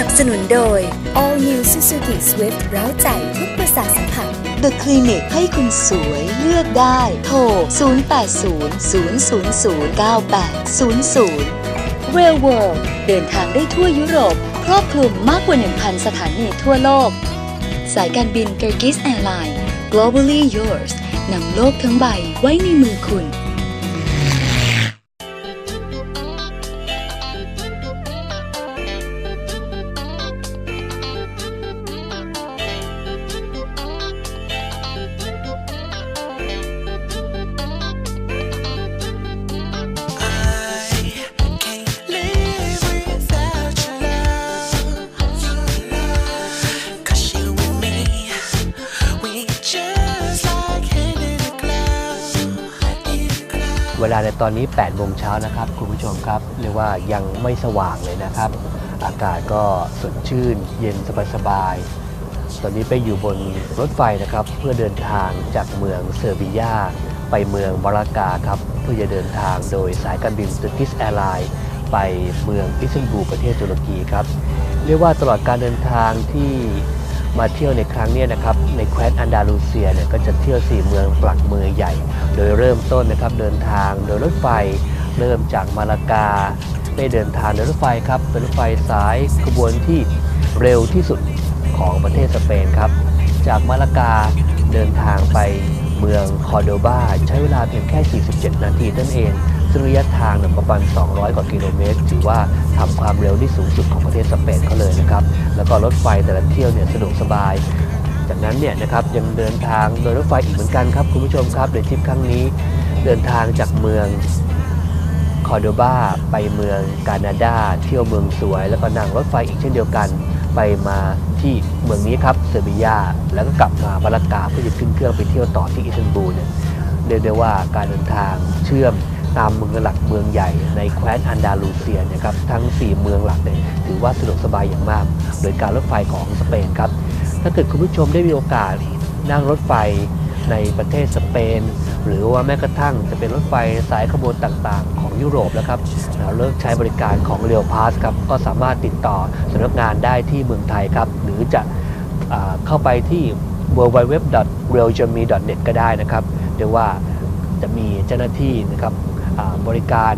นับสนุนโดย All New Suzuki Swift เร้าใจทุกประสาทสัมผัส The Clinic ให้คุณสวยเลือกได้ โทร 0800009800 Rail World เดินทางได้ทั่วยุโรป ครอบคลุมมากกว่า 1,000 สถานีทั่วโลก สายการบิน Turkish Airlines Globally Yours นำโลกทั้งใบไว้ในมือคุณ เวลาในตอนนี้8โมงเช้านะครับคุณผู้ชมครับเรียกว่ายังไม่สว่างเลยนะครับ อากาศก็สดชื่น เย็นสบายๆตอนนี้ไปอยู่บนรถไฟนะครับ เพื่อเดินทางจากเมืองเซอร์เบียไปเมืองบรากาครับเพื่อจะเดินทางโดยสายการบิน Turkish Airlines ไปเมืองอิสตันบูลประเทศตุรกีครับ เรียกว่าตลอดการเดินทางที่ มาเที่ยวในครั้งนี้นะครับในแคว้นอันดาลูเซียเนี่ยก็จะเที่ยวสี่เมืองปลักเมืองใหญ่ โดยเริ่มต้นนะครับเดินทางโดยรถไฟ เริ่มจากมาลากา ได้เดินทางโดยรถไฟครับเป็นรถไฟสายขบวนที่เร็วที่สุดของประเทศสเปนครับ จากมาลากาเดินทางไปเมืองคอร์โดบาใช้เวลาเพียงแค่ 47 นาทีนั่นเอง ซึ่งระยะทางเนี่ยประมาณ 200 กว่ากิโลเมตร ถือว่าทำความเร็วที่สูงสุดของประเทศสเปนเขาเลยนะครับ แล้วก็รถไฟแต่ละเที่ยวเนี่ยสะดวกสบาย จากนั้นเนี่ยนะครับยังเดินทางโดยรถไฟอีกเหมือนกันครับคุณผู้ชมครับโดยทริปครั้งนี้เดินทางจากเมืองคอร์โดบาไปเมืองกานาดาเที่ยวเมืองสวย แล้วก็นั่งรถไฟอีกเช่นเดียวกัน ไปมาที่เมืองนี้ครับเซอร์เบียแล้วก็กลับมาบารากาเพื่อจะขึ้นเครื่องไปเที่ยวต่อที่อิสตันบูลเนี่ยเรียกได้ว่าการเดินทางเชื่อม ตามเมืองหลักเมืองใหญ่ในแคว้นอันดาลูเซียนะครับทั้ง 4 เมืองหลักเนี่ยถือว่าสะดวกสบายอย่างมาก โดยการรถไฟของสเปนครับถ้าเกิดคุณผู้ชมได้มีโอกาสนั่งรถไฟในประเทศสเปน หรือว่าแม้กระทั่งจะเป็นรถไฟสายขบวนต่างๆ ของยุโรปแล้วครับเราเลิกใช้บริการของเรียวพาสครับก็สามารถติดต่อสำนักงานได้ที่เมืองไทยครับ หรือจะอเข้าไปที่ www.realgermany.net ก็ได้นะครับเรียกว่าจะมีเจ้าหน้าที่นะครับ บริการ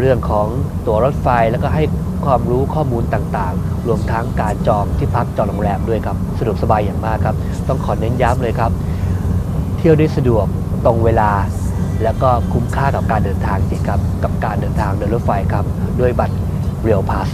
เรื่องของตั๋วรถไฟแล้วก็ให้ความรู้ข้อมูลต่างๆ รวมทั้งการจองที่พักจองโรงแรมด้วยครับสะดวกสบายอย่างมากครับ ต้องขอเน้นย้ำเลยครับ เที่ยวได้สะดวกตรงเวลา แล้วก็คุ้มค่ากับการเดินทางจริงครับ กับการเดินทางโดยรถไฟครับ ด้วยบัตรเรียวพาส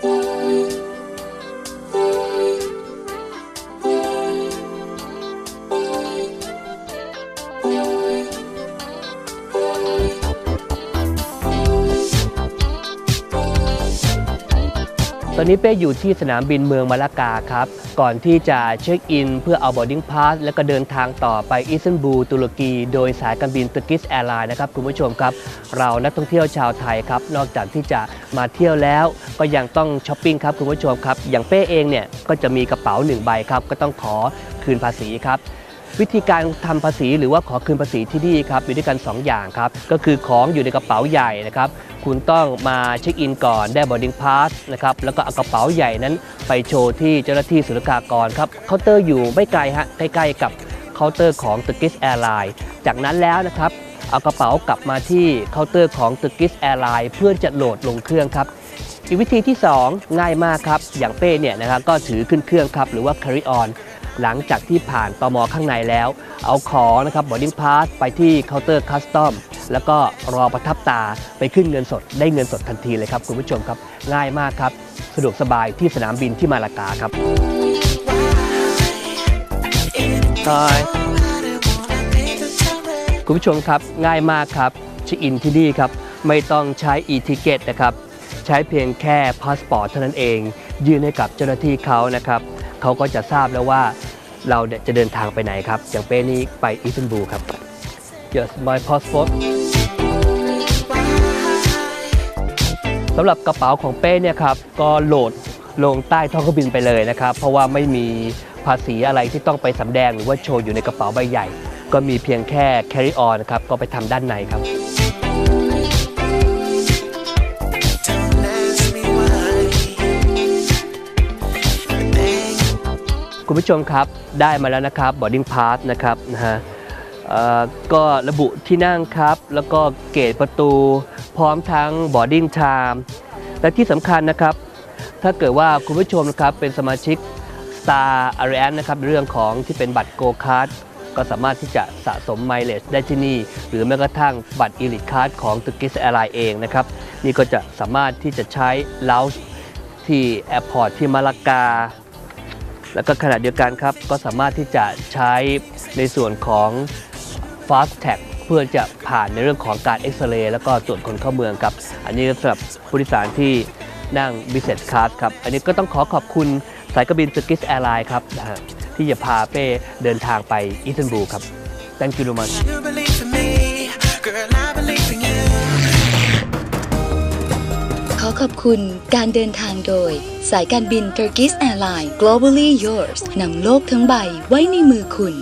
Música ตอนนี้เป้อยู่ที่สนามบินเมืองมาลากาครับ ก่อนที่จะเช็คอิน เพื่อเอา boarding pass แล้วก็เดินทางต่อไปอิสตันบูลตุรกี โดยสายการบินตุรกิสแอร์ไลน์นะครับคุณผู้ชมครับ เรานักท่องเที่ยวชาวไทยครับ นอกจากที่จะมาเที่ยวแล้ว ก็ยังต้องช้อปปิ้งครับคุณผู้ชมครับ อย่างเป้เองเนี่ยก็จะมีกระเป๋าหนึ่งใบครับก็ต้องขอคืนภาษีครับวิธีการทำภาษีหรือว่าขอคืนภาษีที่นี่ครับมีด้วยกัน 2 อย่างครับ ก็คือของอยู่ในกระเป๋าใหญ่นะครับ คุณต้องมาเช็คอินก่อนได้ boarding pass นะครับแล้วก็เอากระเป๋าใหญ่นั้นไปโชว์ที่เจ้าหน้าที่ศุลกากรครับเคาน์เตอร์อยู่ไม่ไกลฮะใกล้ๆกับเคาน์เตอร์ของ Turkish Airlines จากนั้นแล้วนะครับเอากระเป๋ากลับมาที่เคาน์เตอร์ของ Turkish Airlines เพื่อจะโหลดลงเครื่องครับอีกวิธีที่ 2 ง่ายมากครับ อย่างเป้เนี่ยนะครับก็ถือขึ้นเครื่องครับหรือว่า carry on หลังจากที่ผ่านตมข้างในแล้ว เอาของนะครับ boarding pass ไปที่เคาน์เตอร์ custom แล้วก็รอประทับตาไปขึ้นเงินสด ได้เงินสดทันทีเลยครับคุณผู้ชมครับ ง่ายมากครับ สะดวกสบายที่สนามบินที่มาลากาครับใช่คุณผู้ชมครับง่ายมากครับเช็คอินที่นี่ครับ ไม่ต้องใช้ e-ticket นะครับใช้เพียงแค่พาสปอร์ตเท่านั้นเอง ยื่นให้กับเจ้าหน้าที่เขานะครับเขาก็จะทราบแล้วว่า เราเนี่ยจะเดินทางไปไหนครับ อย่างเป้นี้ไปอิสตันบูลครับ Yes my passport สำหรับกระเป๋าของเป้เนี่ยครับก็โหลดลงใต้ท้องเครื่องบินไปเลยนะครับ เพราะว่าไม่มีภาษีอะไรที่ต้องไปสำแดงหรือว่าโชว์อยู่ในกระเป๋าใบใหญ่ ก็มีเพียงแค่ carry on นะครับก็ไปทำด้านในครับ คุณผู้ชมครับได้มาแล้วนะครับ boarding pass นะครับนะฮะก็ระบุที่นั่งครับ แล้วก็เกตประตู พร้อมทั้ง boarding time และที่สำคัญนะครับ ถ้าเกิดว่าคุณผู้ชมนะครับเป็นสมาชิก Star Alliance นะครับเรื่องของที่เป็นบัตร Go Card ก็สามารถที่จะสะสมไมเล e ได้ที่นี่ หรือแม้กระทั่งบัตร Elite Card ของ Turkish Airlines เองนะครับ นี่ก็จะสามารถที่จะใช้ lounge ที่แอร์พอร์ตที่มาลากา แล้วก็ขณะเดียวกันครับก็สามารถที่จะใช้ในส่วนของ Fast Tag เพื่อจะผ่านในเรื่องของการเอ็กซเรย์แล้วก็ตรวจคนเข้าเมืองครับ อันนี้สำหรับผู้โดยสารที่นั่ง Business Class ครับ อันนี้ก็ต้องขอขอบคุณสายการบิน Turkish Airlines ครับ ที่จะพาเป้เดินทางไปอิสตันบูลครับ Thank you very much ขอบคุณการเดินทางโดย สายการบิน Turkish Airlines Globally Yours นำโลกทั้งใบไว้ในมือคุณ